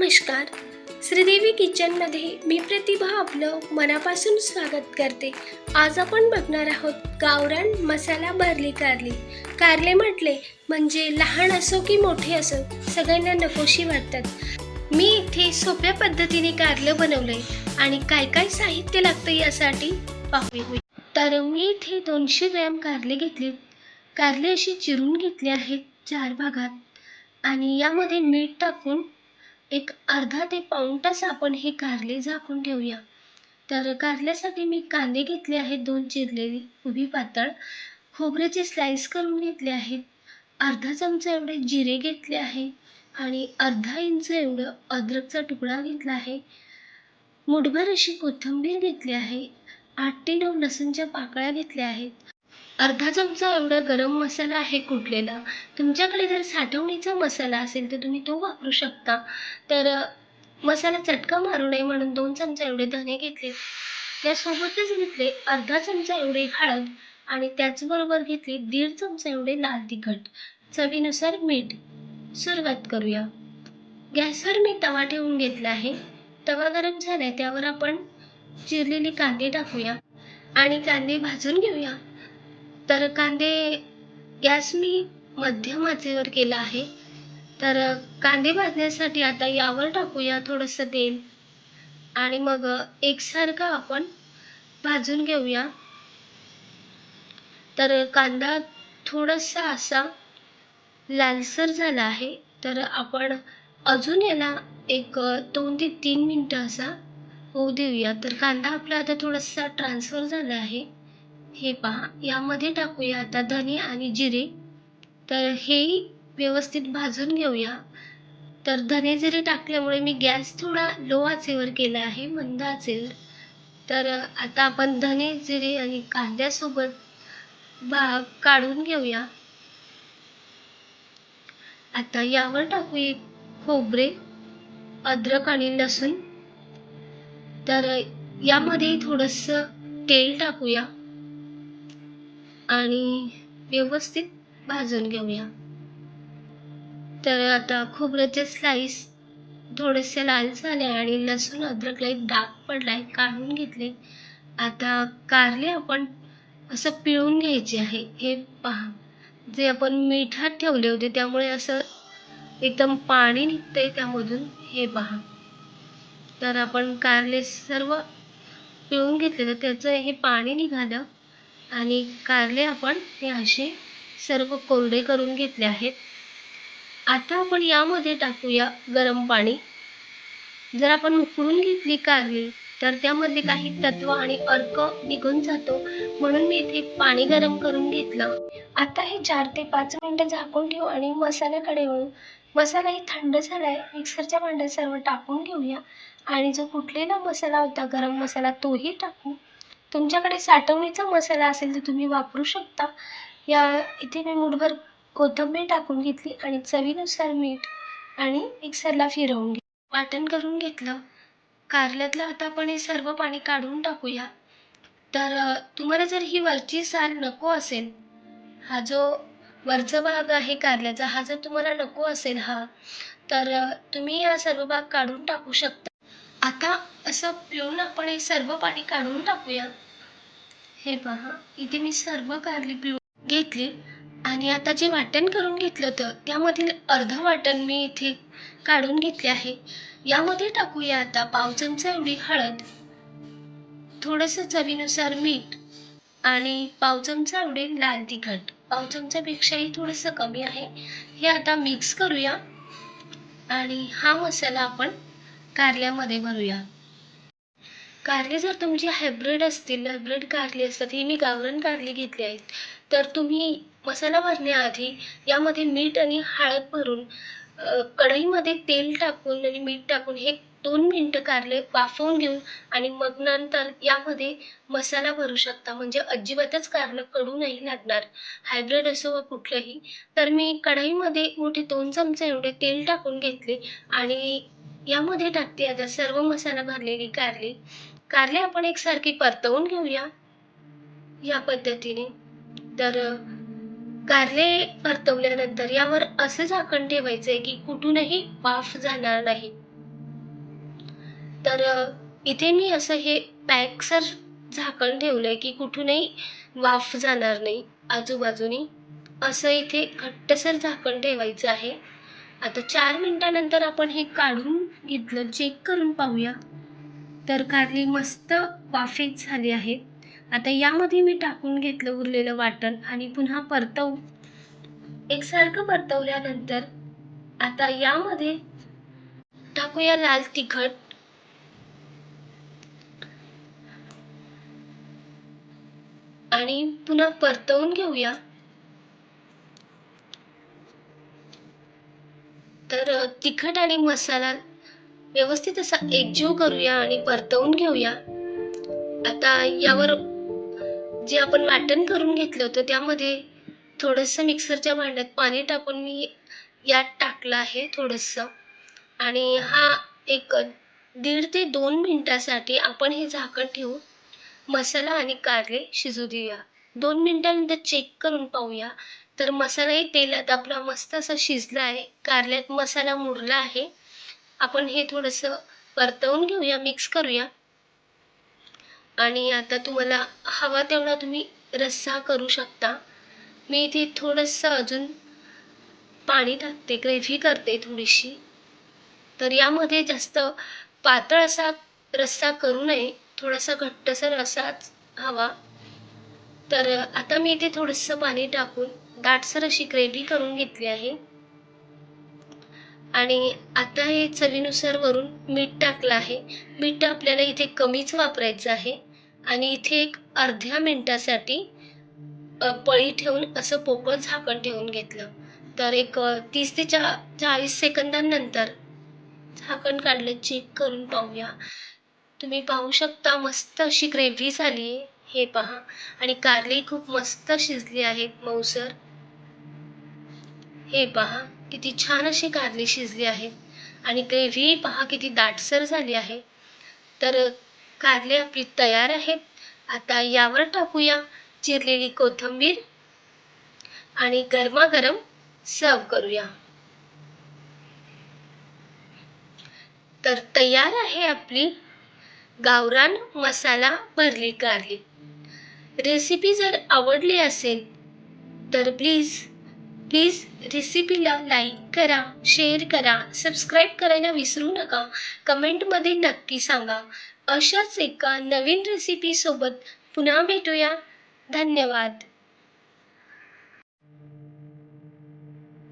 नमस्कार. श्रीदेवी किचनमध्ये मी प्रतिभा आपलं मनापासून स्वागत करते. आज आपण बघणार आहोत गावरान मसाला भरली कारली. कारले म्हटले म्हणजे लहान असो की मोठे असो सगळ्यांना नकोशी वाटतात. मी इथे सोप्या पद्धतीने कारलं बनवलंय आणि काय काय साहित्य लागतं यासाठी पाहूया. तर मी इथे दोनशे ग्रॅम कारले घेतले. कारले अशी चिरून घेतले आहेत चार भागात आणि यामध्ये मीठ टाकून एक अर्धा ते पाऊण तास आपण हे कारले झाकून ठेवूया. तर कारल्यासाठी मी कांदे घेतले आहेत दोन चिरलेली उभी पातळ. खोबऱ्याचे स्लाइस करून घेतले आहेत. अर्धा चमचा एवढे जिरे घेतले आहे आणि अर्धा इंच एवढं अद्रकचा तुकडा घेतला आहे. मुठभर अशी कोथिंबीर घेतली आहे. आठ ते नऊ लसूणच्या पाकळ्या घेतल्या आहेत. अर्धा चमचा एवढा गरम मसाला आहे कुटलेला तुमच्याकडे जर साठवणीचा मसाला असेल तर तुम्ही तो वापरू शकता. तर मसाला चटका मारू नये म्हणून दोन चमचा एवढे धने घेतले. त्यासोबतच घेतले अर्धा चमचा एवढे हळद आणि त्याचबरोबर घेतले दीड चमचा एवढे लाल तिखट. चवीनुसार मीठ. सुरुवात करूया. गॅसवर मी तवा ठेवून घेतला आहे. तवा गरम झालाय त्यावर आपण चिरलेले कांदे टाकूया आणि कांदे भाजून घेऊया. तर कांदे गॅस मी मध्यम आचेवर केला आहे. तर कांदे भाजण्यासाठी आता यावर टाकूया थोडंसं तेल. आणि मग एकसारखं आपण भाजून घेऊया. तर कांदा थोडासा असा लालसर झाला आहे. तर आपण अजून याला एक दोन ते तीन मिनटं असा होऊ देऊया. तर कांदा आपला आता थोडासा ट्रान्सफर झाला आहे. हे पहा यामध्ये टाकूया आता धने आणि जिरे. तर हेही व्यवस्थित भाजून घेऊया. तर धने जिरे टाकल्यामुळे मी गॅस थोडा लो आचेवर केला आहे मंद आचेवर. तर आता आपण धने जिरे आणि कांद्यासोबत भाग काढून घेऊया. आता यावर टाकूया खोबरे अद्रक आणि लसूण. तर यामध्ये थोडंसं तेल टाकूया. आणि व्यवस्थित भाजून घेऊया. तर आता खोबऱ्याचे स्लाइस थोडेसे लाल झाले आणि लसूण अद्रकला एक डाग पडलाय काढून घेतले. आता कारले आपण असं पिळून घ्यायचे आहे. हे पहा जे आपण मिठात ठेवले होते त्यामुळे असं एकदम पाणी निघतंय त्यामधून. हे पहा. तर आपण कारले सर्व पिळून घेतले तर त्याचं हे पाणी निघालं. आणि कारले आपण ते असे सर्व कोरडे करून घेतले आहेत. आता आपण यामध्ये टाकूया गरम पाणी. जर आपण उकळून घेतली कारली तर त्यामध्ये काही तत्व आणि अर्क निघून जातो. म्हणून मी इथे पाणी गरम करून घेतलं. आता हे चार ते पाच मिनिटं झाकून ठेवू आणि मसाल्याकडे वळू. मसालाही थंड झालाय मिक्सरच्या भांड्यात सर्व टाकून घेऊया. आणि जो कुठलेला मसाला होता गरम मसाला तोही टाकू. तुमच्याकडे साठवणीचा मसाला असेल तर तुम्ही वापरू शकता. या इथे मी मुठभर कोथिंबीर टाकून घेतली आणि चवीनुसार मीठ आणि मिक्सरला फिरवून घे वाटण करून घेतलं. कारल्यातलं आता आपण हे सर्व पाणी काढून टाकूया. तर तुम्हाला जर ही वरची साल नको असेल हा जो वरचा भाग आहे कारल्याचा हा जर तुम्हाला नको असेल हा तर तुम्ही हा सर्व भाग काढून टाकू शकता. आता असं पिळून आपण हे सर्व पाणी काढून टाकूया. हे पहा इथे मी सर्व कारली पिळून घेतली आणि आता जे वाटण करून घेतलं होतं त्यामधील अर्ध वाटण मी इथे काढून घेतले आहे. यामध्ये टाकूया आता पाव चमचा एवढी हळद थोडंसं चवीनुसार मीठ आणि पाव चमचा एवढे लाल तिखट. पाव चमचापेक्षाही थोडंसं कमी आहे. हे आता मिक्स करूया आणि हा मसाला आपण कारल्यामध्ये भरूया. कारले जर तुमची हायब्रिड असतील हायब्रिड कारली असतात ही मी गावरण कारली घेतली आहेत तर तुम्ही मसाला भरण्याआधी यामध्ये मीठ आणि हळद भरून कढईमध्ये तेल टाकून आणि मीठ टाकून हे दोन मिनटं कारले वाफवून घेऊन आणि मग नंतर यामध्ये मसाला भरू शकता. म्हणजे अजिबातच कारलं कडू नाही लागणार. हायब्रिड असो व कुठलंही. तर मी कढईमध्ये मोठे दोन चमचे एवढे तेल टाकून घेतले आणि यामध्ये टाकते आता सर्व मसाला भरलेली कारली. कारले आपण एकसारखी परतवून घेऊया. या पद्धतीने. तर कारले परतवल्यानंतर यावर असं झाकण ठेवायचंय की कुठूनही वाफ जाणार नाही. तर इथे मी असं हे पॅकसर झाकण ठेवलंय की कुठूनही वाफ जाणार नाही. आजूबाजूनी असं इथे घट्टसर झाकण ठेवायचं आहे. आता चार मिनिटानंतर आपण हे काढून घेतलं चेक करून पाहूया. तर कारली मस्त वाफेत झाली आहे. आता यामध्ये मी टाकून घेतलं उरलेलं वाटण आणि पुन्हा परतव. एकसारखं परतवल्यानंतर आता यामध्ये टाकूया लाल तिखट. आणि पुन्हा परतवून घेऊया. तर तिखट आणि मसाला व्यवस्थित असा एकजीव करूया आणि परतवून घेऊया. आता यावर जे आपण वाटण करून घेतलं होतं त्यामध्ये थोडंसं मिक्सरच्या भांड्यात पाणी टाकून मी यात टाकलं आहे थोडंसं. आणि हा एक दीड ते दोन मिनिटासाठी आपण हे झाकण ठेवून मसाला आणि कारले शिजू देऊया. दोन मिनिटानंतर चेक करून पाहूया तर मसालाही तेलात आपला मस्त असा शिजला आहे. कारल्यात मसाला मुरला आहे. आपण हे थोडंसं परतवून घेऊया मिक्स करूया. आणि आता तुम्हाला हवा तेवढा तुम्ही रस्सा करू शकता. मी इथे थोडंसं अजून पाणी टाकते ग्रेव्ही करते थोडीशी. तर यामध्ये जास्त पातळ असा रस्सा करू नये. थोडासा घट्टसर असाच हवा. तर आता मी इथे थोडंसं पाणी टाकून दाटसर अशी ग्रेव्ही करून घेतली आहे. आणि आता हे चवीनुसार वरून मीठ टाकलं आहे. मीठ आपल्याला इथे कमीच वापरायचं आहे. आणि इथे एक अर्ध्या मिनटासाठी पळी ठेवून असं पोकळ झाकण ठेवून घेतलं. तर एक तीस ते चा चाळीस सेकंदांनंतर झाकण काढलं चेक करून पाहूया. तुम्ही पाहू शकता मस्त अशी ग्रेव्ही झाली आहे. हे पहा. आणि कारली खूप मस्त शिजली आहे मऊसर हे पहा किती छान अशी कारली शिजली आहे. आणि ग्रेव्ही पहा किती दाटसर झाली आहे. तर कारले आपली तयार आहेत. आता यावर टाकूया चिरलेली कोथिंबीर आणि गरमागरम सर्व करूया. तर तयार आहे आपली गावरान मसाला भरली कारली. रेसिपी जर आवडली असेल तर प्लीज प्लीज रेसिपीला लाईक करा शेअर करा सबस्क्राईब करायला विसरू नका. कमेंटमध्ये नक्की सांगा. अशाच एका नवीन रेसिपीसोबत पुन्हा भेटूया. धन्यवाद.